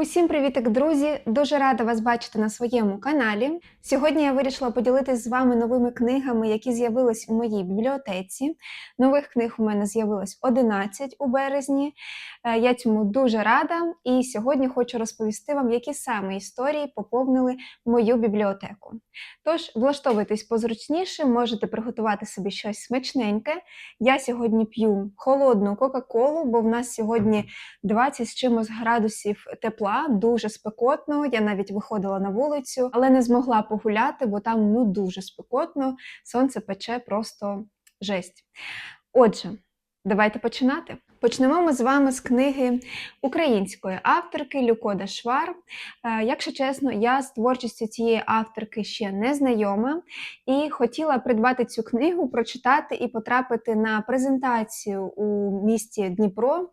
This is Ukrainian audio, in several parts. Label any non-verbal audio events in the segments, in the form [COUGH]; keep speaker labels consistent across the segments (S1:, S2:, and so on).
S1: Усім привітик, друзі! Дуже рада вас бачити на своєму каналі. Сьогодні я вирішила поділитися з вами новими книгами, які з'явились у моїй бібліотеці. Нових книг у мене з'явилось 11 у березні. Е, Я цьому дуже рада. І сьогодні хочу розповісти вам, які саме історії поповнили мою бібліотеку. Тож, влаштовуйтесь позручніше, можете приготувати собі щось смачненьке. Я сьогодні п'ю холодну Кока-Колу, бо в нас сьогодні 20 з чимось градусів тепла, дуже спекотно. Я навіть виходила на вулицю, але не змогла погуляти, бо там ну дуже спекотно. Сонце пече просто жесть. Отже, давайте починати. Почнемо ми з вами з книги української авторки Люкода Швар. Е, Якщо чесно, я з творчістю цієї авторки ще не знайома і хотіла придбати цю книгу, прочитати і потрапити на презентацію у місті Дніпро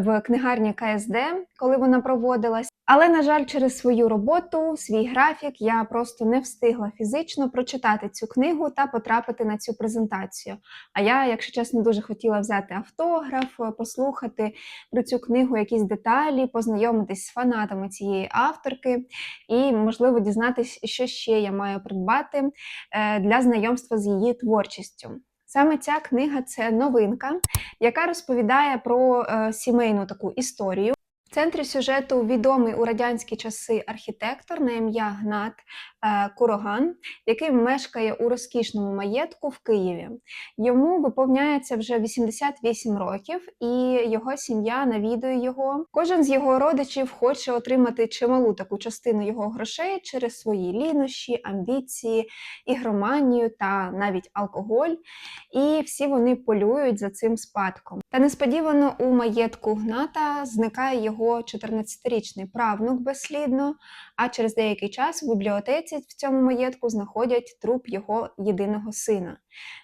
S1: в книгарні КСД, коли вона проводилась. Але, на жаль, через свою роботу, свій графік, я просто не встигла фізично прочитати цю книгу та потрапити на цю презентацію. А я, якщо чесно, дуже хотіла взяти автограф, послухати про цю книгу якісь деталі, познайомитись з фанатами цієї авторки і, можливо, дізнатись, що ще я маю придбати е, для знайомства з її творчістю. Саме ця книга це новинка, яка розповідає про е, сімейну таку історію. В центрі сюжету відомий у радянські часи архітектор на ім'я Гнат Куроган, який мешкає у розкішному маєтку в Києві. Йому виповняється вже 88 років, і його сім'я навідує його. Кожен з його родичів хоче отримати чималу таку частину його грошей через свої лінощі, амбіції, ігроманію та навіть алкоголь. І всі вони полюють за цим спадком. Та несподівано у маєтку Гната зникає його 14-річний правнук безслідно, а через деякий час в бібліотеці в цьому маєтку знаходять труп його єдиного сина.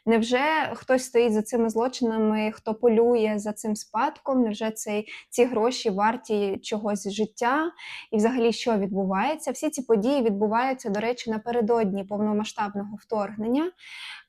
S1: Невже хтось стоїть за цими злочинами, хто полює за цим спадком? Невже цей, ці гроші варті чогось життя? І взагалі що відбувається? Всі ці події відбуваються, до речі, напередодні повномасштабного вторгнення.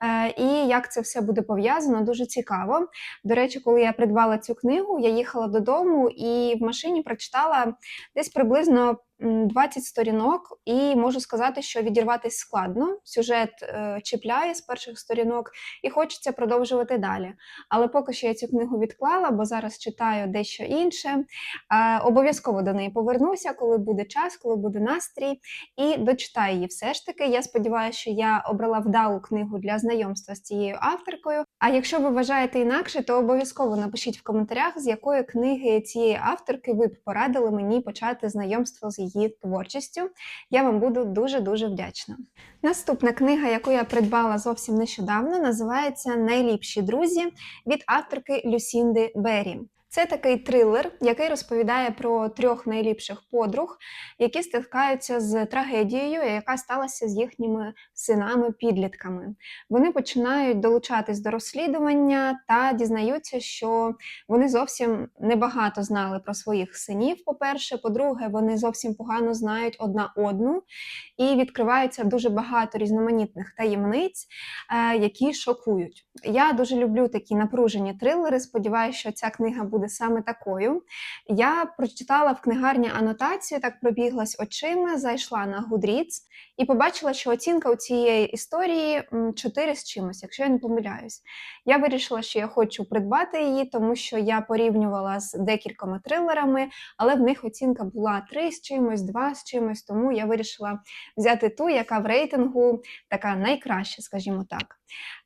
S1: Е, і як це все буде пов'язано, дуже цікаво. До речі, коли я придбала цю книгу, я їхала додому і в машині прочитала десь приблизно 20 сторінок, і можу сказати, що відірватися складно. Сюжет е, чіпляє з перших сторінок, і хочеться продовжувати далі. Але поки що я цю книгу відклала, бо зараз читаю дещо інше. Е, обов'язково до неї повернуся, коли буде час, коли буде настрій, і дочитаю її все ж таки. Я сподіваюся, що я обрала вдалу книгу для знайомства з цією авторкою. А якщо ви вважаєте інакше, то обов'язково напишіть в коментарях, з якої книги цієї авторки ви б порадили мені почати знайомство з її творчістю. Я вам буду дуже дуже вдячна. Наступна книга, яку я придбала зовсім нещодавно, називається Найліпші друзі від авторки Люсінди Беррі. Це такий трилер, який розповідає про трьох найліпших подруг, які стикаються з трагедією, яка сталася з їхніми синами-підлітками. Вони починають долучатись до розслідування та дізнаються, що вони зовсім небагато знали про своїх синів. По-перше, по-друге, вони зовсім погано знають одна одну, і відкривається дуже багато різноманітних таємниць, е, які шокують. Я дуже люблю такі напружені трилери. Сподіваюся, що ця книга буде саме такою. Я прочитала в книгарні анотацію, так пробіглась очима, зайшла на Goodreads і побачила, що оцінка у цієї історії м, 4 з чимось, якщо я не помиляюсь. Я вирішила, що я хочу придбати її, тому що я порівнювала з декількома трилерами, але в них оцінка була 3 з чимось, 2 з чимось, тому я вирішила взяти ту, яка в рейтингу така найкраща, скажімо так.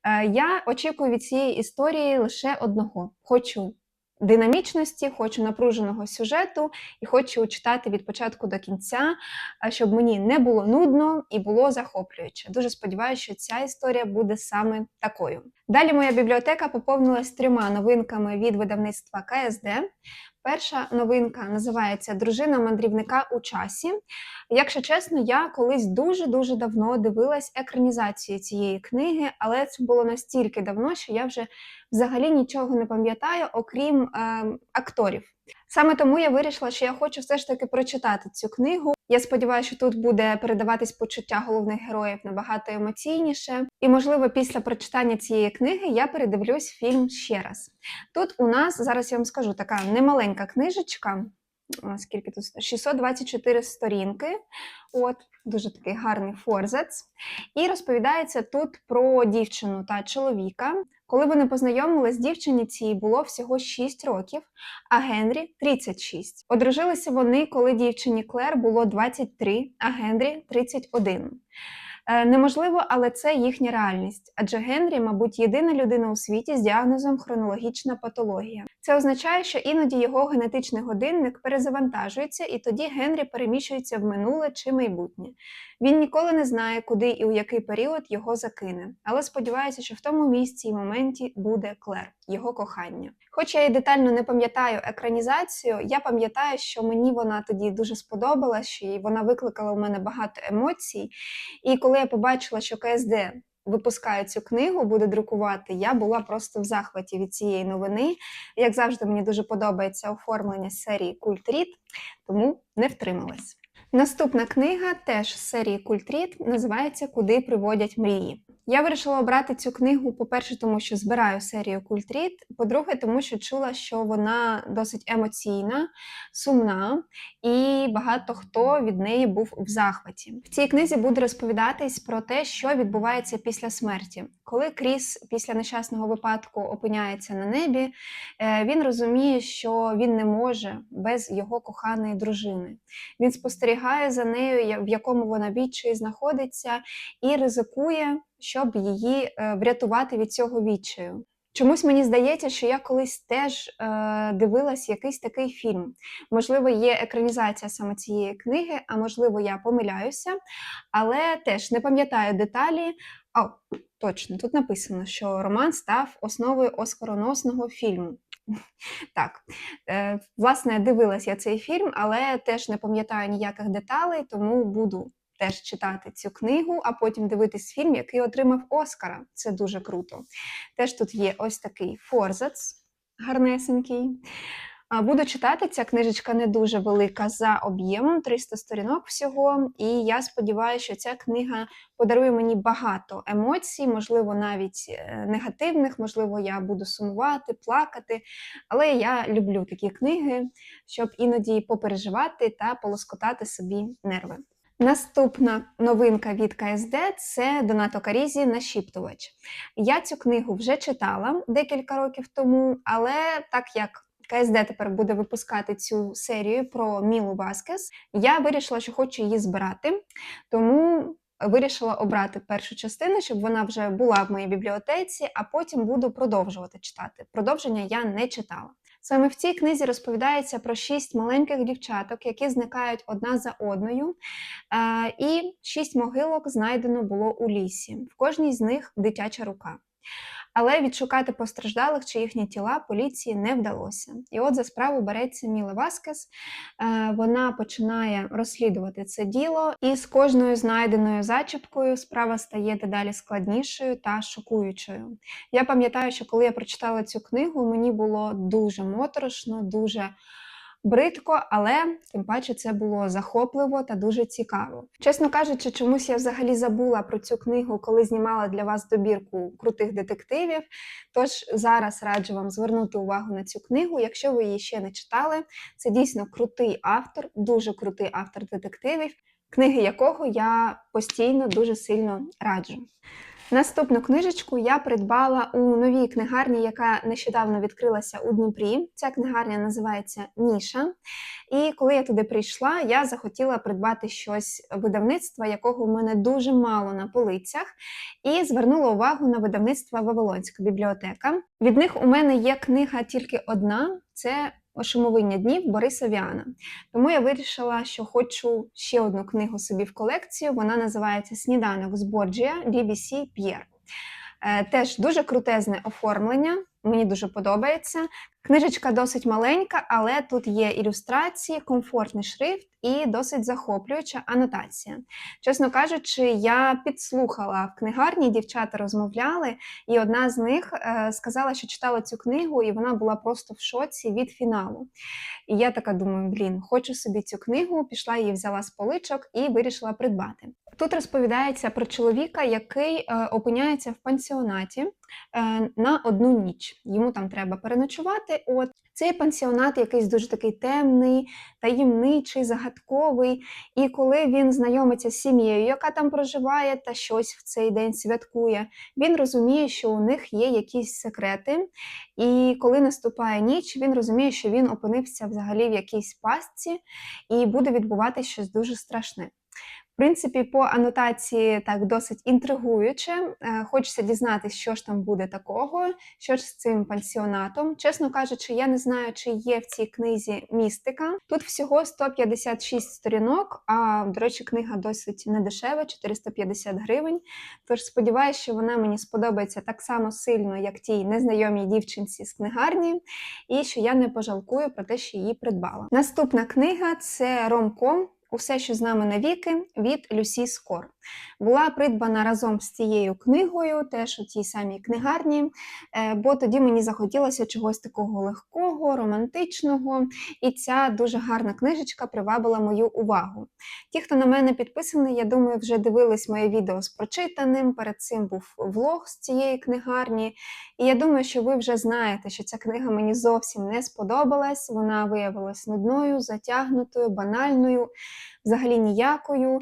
S1: Е, Я очікую від цієї історії лише одного: хочу динамічності, хочу напруженого сюжету і хочу читати від початку до кінця, щоб мені не було нудно і було захоплююче. Дуже сподіваюся, що ця історія буде саме такою. Далі моя бібліотека поповнилась трьома новинками від видавництва КСД. Перша новинка називається Дружина мандрівника у часі. Якщо чесно, я колись дуже-дуже давно дивилась екранізацію цієї книги, але це було настільки давно, що я вже взагалі нічого не пам'ятаю, окрім е, акторів. Саме тому я вирішила, що я хочу все ж таки прочитати цю книгу. Я сподіваюся, що тут буде передаватись почуття головних героїв набагато емоційніше. І, можливо, після прочитання цієї книги я передивлюсь фільм ще раз. Тут у нас зараз я вам скажу така немаленька книжечка. скільки тут 624 сторінки. От, дуже такий гарний форзац. І розповідається тут про дівчину та чоловіка. Коли вони познайомились, дівчині цій було всього 6 років, а Генрі 36. Одружилися вони, коли дівчині Клер було 23, а Генрі 31. Е, Неможливо, але це їхня реальність, адже Генрі, мабуть, єдина людина у світі з діагнозом хронологічна патологія. Це означає, що іноді його генетичний годинник перезавантажується, і тоді Генрі переміщується в минуле чи майбутнє. Він ніколи не знає, куди і у який період його закине, але сподівається, що в тому місці і моменті буде Клер, його кохання. Хоч я і детально не пам'ятаю екранізацію, я пам'ятаю, що мені вона тоді дуже сподобалась, що вона викликала у мене багато емоцій. І коли я побачила, що КСД випускає цю книгу, буде друкувати, я була просто в захваті від цієї новини. Як завжди, мені дуже подобається оформлення серії Культріт, тому не втрималась. Наступна книга теж з серії Культріт називається Куди приводять мрії. Я вирішила обрати цю книгу, по-перше, тому що збираю серію Культріт, по-друге, тому що чула, що вона досить емоційна, сумна, і багато хто від неї був в захваті. В цій книзі буде розповідатись про те, що відбувається після смерті. Коли Кріс після нещасного випадку опиняється на небі, е, він розуміє, що він не може без його коханої дружини. Він спостерігає за нею, в якому вона відчаї знаходиться, і ризикує, щоб її е, врятувати від цього відчаю. Чомусь мені здається, що я колись теж е, дивилась якийсь такий фільм. Можливо, є екранізація саме цієї книги, а можливо, я помиляюся, але теж не пам'ятаю деталі. А, точно, тут написано, що роман став основою оскароносного фільму. [LAUGHS] Так, е, власне, дивилась я цей фільм, але теж не пам'ятаю ніяких деталей, тому буду теж читати цю книгу, а потім дивитись фільм, який отримав Оскара. Це дуже круто. Теж тут є ось такий форзац гарнесенький. Буду читати, ця книжечка не дуже велика за об'ємом, 300 сторінок всього. І я сподіваюся, що ця книга подарує мені багато емоцій, можливо, навіть е, негативних, можливо, я буду сумувати, плакати. Але я люблю такі книги, щоб іноді попереживати та полоскотати собі нерви. Наступна новинка від КСД це Донато Карізі Нашіптувач. Я цю книгу вже читала декілька років тому, але так як КСД тепер буде випускати цю серію про Мілу Васкес, я вирішила, що хочу її збирати, тому вирішила обрати першу частину, щоб вона вже була в моїй бібліотеці, а потім буду продовжувати читати. Продовження я не читала. Саме в цій книзі розповідається про шість маленьких дівчаток, які зникають одна за одною, Е, і шість могилок знайдено було у лісі. В кожній з них дитяча рука. Але відшукати постраждалих чи їхні тіла поліції не вдалося. І от за справу береться Міла Васкес. Е, Вона починає розслідувати це діло, і з кожною знайденою зачіпкою справа стає дедалі складнішою та шокуючою. Я пам'ятаю, що коли я прочитала цю книгу, мені було дуже моторошно, дуже бридко, але тим паче це було захопливо та дуже цікаво. Чесно кажучи, чомусь я взагалі забула про цю книгу, коли знімала для вас добірку крутих детективів. Тож зараз раджу вам звернути увагу на цю книгу, якщо ви її ще не читали. Це дійсно крутий автор, дуже крутий автор детективів, книги якого я постійно дуже сильно раджу. Наступну книжечку я придбала у новій книгарні, яка нещодавно відкрилася у Дніпрі. Ця книгарня називається Ніша. І коли я туди прийшла, я захотіла придбати щось видавництва, якого в мене дуже мало на полицях, і звернула увагу на видавництво Вавилонська бібліотека. Від них у мене є книга тільки одна: це Ошумовиння днів Бориса Віана. Тому я вирішила, що хочу ще одну книгу собі в колекцію. Вона називається Сніданок з Борджія Лівісі П'єр. Е, Теж дуже крутезне оформлення, мені дуже подобається. Книжечка досить маленька, але тут є ілюстрації, комфортний шрифт і досить захоплююча анотація. Чесно кажучи, я підслухала в книгарні, дівчата розмовляли, і одна з них е, сказала, що читала цю книгу, і вона була просто в шоці від фіналу. І я така думаю, блін, хочу собі цю книгу, пішла її взяла з поличок і вирішила придбати. Тут розповідається про чоловіка, який е, опиняється в пансіонаті е, на одну ніч. Йому там треба переночувати. От цей пансіонат якийсь дуже такий темний, таємничий, загадковий. І коли він знайомиться з сім'єю, яка там проживає та щось в цей день святкує, він розуміє, що у них є якісь секрети. І коли наступає ніч, він розуміє, що він опинився взагалі в якійсь пастці і буде відбуватися щось дуже страшне. В принципі, по анотації так досить інтригуюче. Е, Хочеться дізнатися, що ж там буде такого, що ж з цим пансіонатом. Чесно кажучи, я не знаю, чи є в цій книзі містика. Тут всього 156 сторінок, а до речі, книга досить недешева, 450 гривень. Тож сподіваюся, що вона мені сподобається так само сильно, як тій незнайомій дівчинці з книгарні, і що я не пожалкую про те, що її придбала. Наступна книга це ромком. Усе, що з нами навіки від Люсі Скор. Була придбана разом з цією книгою, теж у тій самій книгарні, е, бо тоді мені захотілося чогось такого легкого, романтичного, і ця дуже гарна книжечка привабила мою увагу. Ті, хто на мене підписаний, я думаю, вже дивились моє відео з прочитаним. Перед цим був влог з цієї книгарні. І я думаю, що ви вже знаєте, що ця книга мені зовсім не сподобалась. Вона виявилась нудною, затягнутою, банальною взагалі ніякою.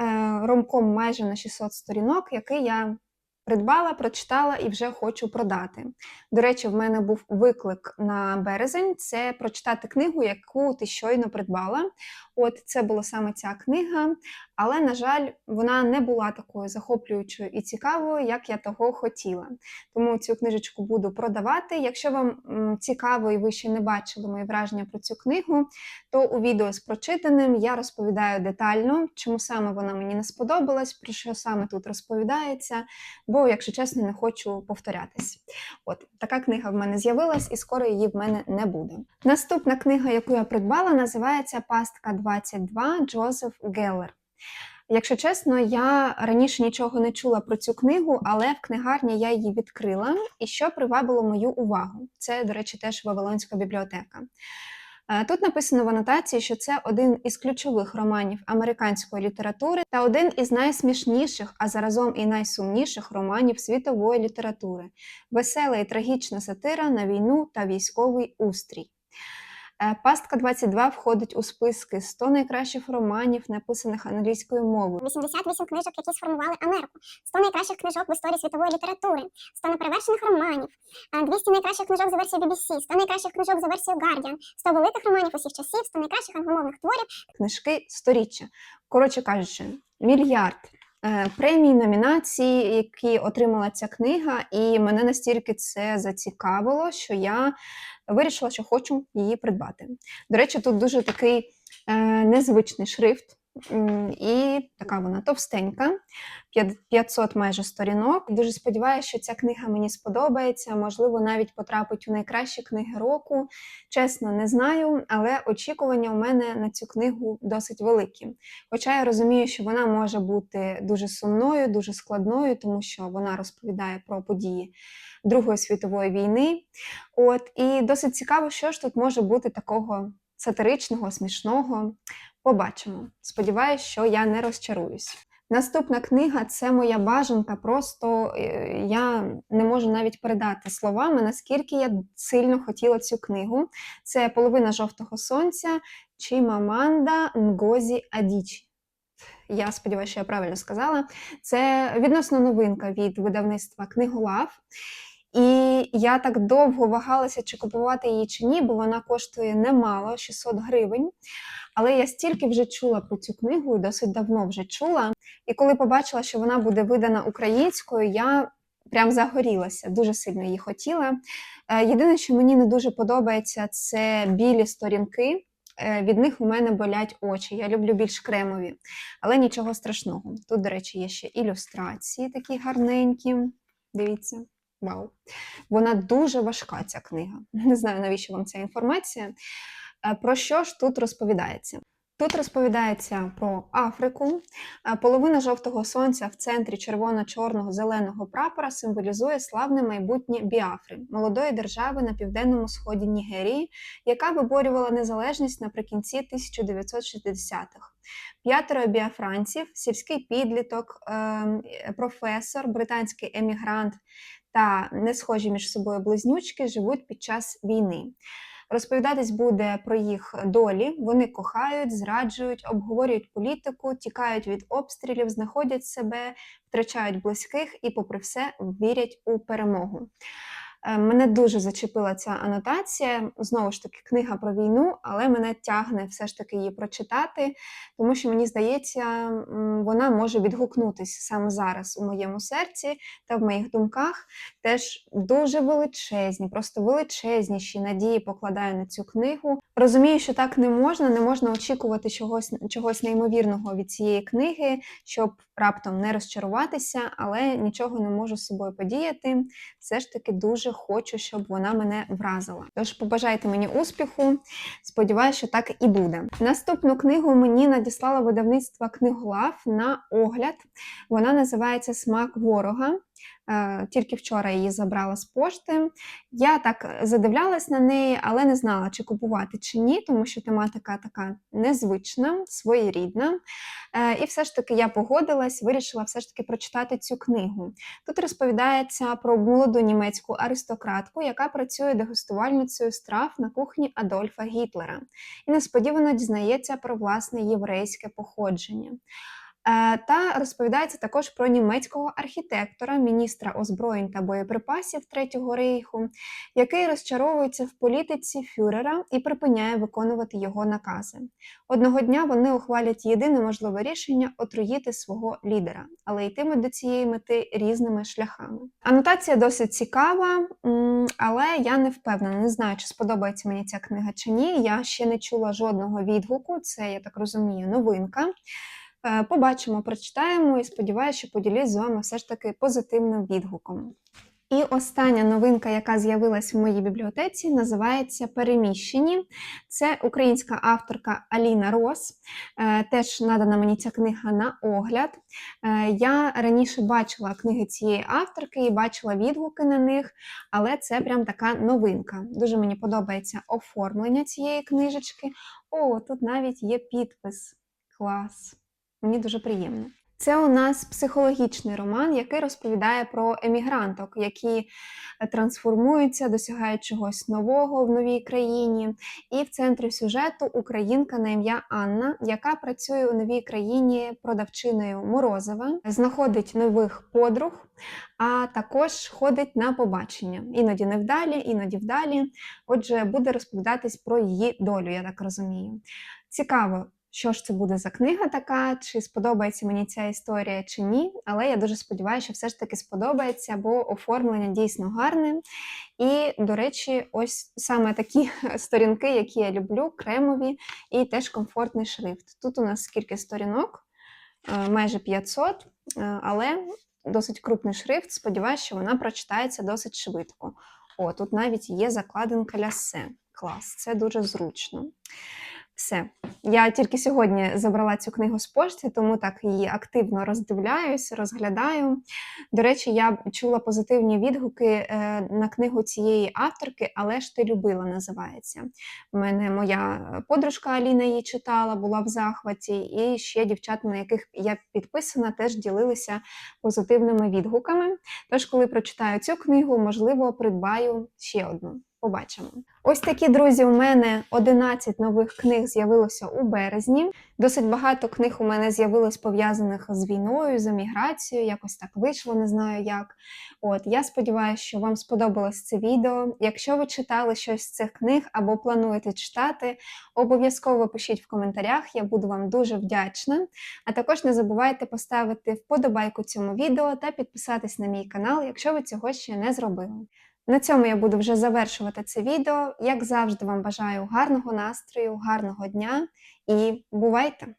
S1: Е, ромком майже на 600 сторінок, який я придбала, прочитала і вже хочу продати. До речі, в мене був виклик на березень: це прочитати книгу, яку ти щойно придбала. От це була саме ця книга, але, на жаль, вона не була такою захоплюючою і цікавою, як я того хотіла. Тому цю книжечку буду продавати. Якщо вам цікаво і ви ще не бачили мої враження про цю книгу, то у відео з прочитаним я розповідаю детально, чому саме вона мені не сподобалась, про що саме тут розповідається, бо, якщо чесно, не хочу повторятись. От така книга в мене з'явилась, і скоро її в мене не буде. Наступна книга, яку я придбала, називається Пастка 22 Джозеф Геллер. Якщо чесно, я раніше нічого не чула про цю книгу, але в книгарні я її відкрила, і що привабило мою увагу. Це, до речі, теж Вавилонська бібліотека. Е, Тут написано в анотації, що це один із ключових романів американської літератури та один із найсмішніших, а заразом і найсумніших романів світової літератури. Весела і трагічна сатира на війну та військовий устрій. Е, Пастка 22 входить у списки 100 найкращих романів, написаних англійською мовою.
S2: 88 книжок, які сформували Америку, 100 найкращих книжок в історії світової літератури, 100 неперевершених романів, е, 200 найкращих книжок за версією BBC, 100 найкращих книжок за версією Guardian, 100 великих романів усіх часів, 100 найкращих англомовних творів,
S1: книжки сторіччя. Коротше кажучи, мільярд е, номінації, які отримала ця книга, і мене настільки це зацікавило, що я вирішила, що хочу її придбати. До речі, тут дуже такий е, незвичний шрифт. І така вона товстенька, п'ят- 500 майже сторінок. Дуже сподіваюся, що ця книга мені сподобається. Можливо, навіть потрапить у найкращі книги року. Чесно, не знаю, але очікування у мене на цю книгу досить великі. Хоча я розумію, що вона може бути дуже сумною, дуже складною, тому що вона розповідає про події Другої світової війни. От і досить цікаво, що ж тут може бути такого сатиричного, смішного. Побачимо. Сподіваюсь, що я не розчаруюсь. Наступна книга це моя бажанка. Просто е, я не можу навіть передати словами, наскільки я сильно хотіла цю книгу. Це половина жовтого сонця Чимаманда Нгозі Адічі. Я сподіваюся, що я правильно сказала. Це відносно новинка від видавництва Книголав. І я так довго вагалася, чи купувати її чи ні, бо вона коштує немало 600 гривень. Але я стільки вже чула про цю книгу і досить давно вже чула. І коли побачила, що вона буде видана українською, я прям загорілася, дуже сильно її хотіла. Е, Єдине, що мені не дуже подобається, це білі сторінки. Е, Від них у мене болять очі. Я люблю більш кремові, але нічого страшного. Тут, до речі, є ще ілюстрації такі гарненькі. Дивіться, вау. Вона дуже важка, ця книга. [LAUGHS] Не знаю, навіщо вам ця інформація. Е, Про що ж тут розповідається? Тут розповідається про Африку. Е, Половина жовтого сонця в центрі червоно-чорного зеленого прапора символізує славне майбутнє Біафри, молодої держави на південному сході Нігерії, яка виборювала незалежність наприкінці 1960-х. П'ятеро біафранців, сільський підліток, ем, е, професор, британський емігрант та не схожі між собою близнючки живуть під час війни. Розповідатись буде про їх долі. Вони кохають, зраджують, обговорюють політику, тікають від обстрілів, знаходять себе, втрачають близьких і, попри все, вірять у перемогу. Е, Мене дуже зачепила ця анотація. Знову ж таки, книга про війну, але мене тягне все ж таки її прочитати, тому що мені здається, вона може відгукнутися саме зараз у моєму серці та в моїх думках. Теж дуже величезні, просто величезніші надії покладаю на цю книгу. Розумію, що так не можна, не можна очікувати чогось, чогось неймовірного від цієї книги, щоб раптом не розчаруватися, але нічого не можу з собою подіяти. Все ж таки дуже хочу, щоб вона мене вразила. Тож побажайте мені успіху. Сподіваюся, що так і буде. Наступну книгу мені надіслало видавництво книголав на огляд. Вона називається Смак ворога. Е, Тільки вчора її забрала з пошти. Я так задивлялась на неї, але не знала, чи купувати чи ні, тому що тематика така незвична, своєрідна. Е, І все ж таки я погодилась, вирішила все ж таки прочитати цю книгу. Тут розповідається про молоду німецьку аристократку, яка працює дегустувальницею страв на кухні Адольфа Гітлера, і несподівано дізнається про власне єврейське походження. Е, Та розповідається також про німецького архітектора, міністра озброєнь та боєприпасів Третього рейху, який розчаровується в політиці фюрера і припиняє виконувати його накази. Одного дня вони ухвалять єдине можливе рішення отруїти свого лідера, але йтимуть до цієї мети різними шляхами. Анотація досить цікава, але я не впевнена, не знаю, чи сподобається мені ця книга чи ні. Я ще не чула жодного відгуку. Це, я так розумію, новинка. Е, Побачимо, прочитаємо і сподіваюся, що поділюсь з вами все ж таки позитивним відгуком. І остання новинка, яка з'явилась в моїй бібліотеці, називається Переміщені. Це українська авторка Аліна Рос. Е, Теж надана мені ця книга на огляд. Е, Я раніше бачила книги цієї авторки і бачила відгуки на них, але це прям така новинка. Дуже мені подобається оформлення цієї книжечки. О, тут навіть є підпис. Клас! Мені дуже приємно. Це у нас психологічний роман, який розповідає про емігранток, які трансформуються, досягають чогось нового в новій країні. І в центрі сюжету українка на ім'я Анна, яка працює у новій країні продавчиною Морозова, знаходить нових подруг, а також ходить на побачення. Іноді невдалі, іноді вдалі. Отже, буде розповідатись про її долю, я так розумію. Цікаво, що ж це буде за книга така, чи сподобається мені ця історія чи ні. Але я дуже сподіваюся, що все ж таки сподобається, бо оформлення дійсно гарне. І, до речі, ось саме такі [LAUGHS] сторінки, які я люблю, кремові, і теж комфортний шрифт. Тут у нас скільки сторінок, Е, майже 500, е, але досить крупний шрифт. Сподіваюся, що вона прочитається досить швидко. О, тут навіть є закладинка лясе. Клас, це дуже зручно. Все. Я тільки сьогодні забрала цю книгу з пошти, тому так її активно роздивляюсь, розглядаю. До речі, я чула позитивні відгуки е, на книгу цієї авторки, але ж ти любила називається. У мене моя подружка Аліна її читала, була в захваті, і ще дівчата, на яких я підписана, теж ділилися позитивними відгуками. Тож, коли прочитаю цю книгу, можливо, придбаю ще одну. Побачимо. Ось такі друзі. У мене 11 нових книг з'явилося у березні. Досить багато книг у мене з'явилось пов'язаних з війною, з еміграцією. Якось так вийшло, не знаю як. От я сподіваюся, що вам сподобалось це відео. Якщо ви читали щось з цих книг або плануєте читати, обов'язково пишіть в коментарях. Я буду вам дуже вдячна. А також не забувайте поставити вподобайку цьому відео та підписатись на мій канал, якщо ви цього ще не зробили. На цьому я буду вже завершувати це відео. Як завжди, вам бажаю гарного настрою, гарного дня і бувайте!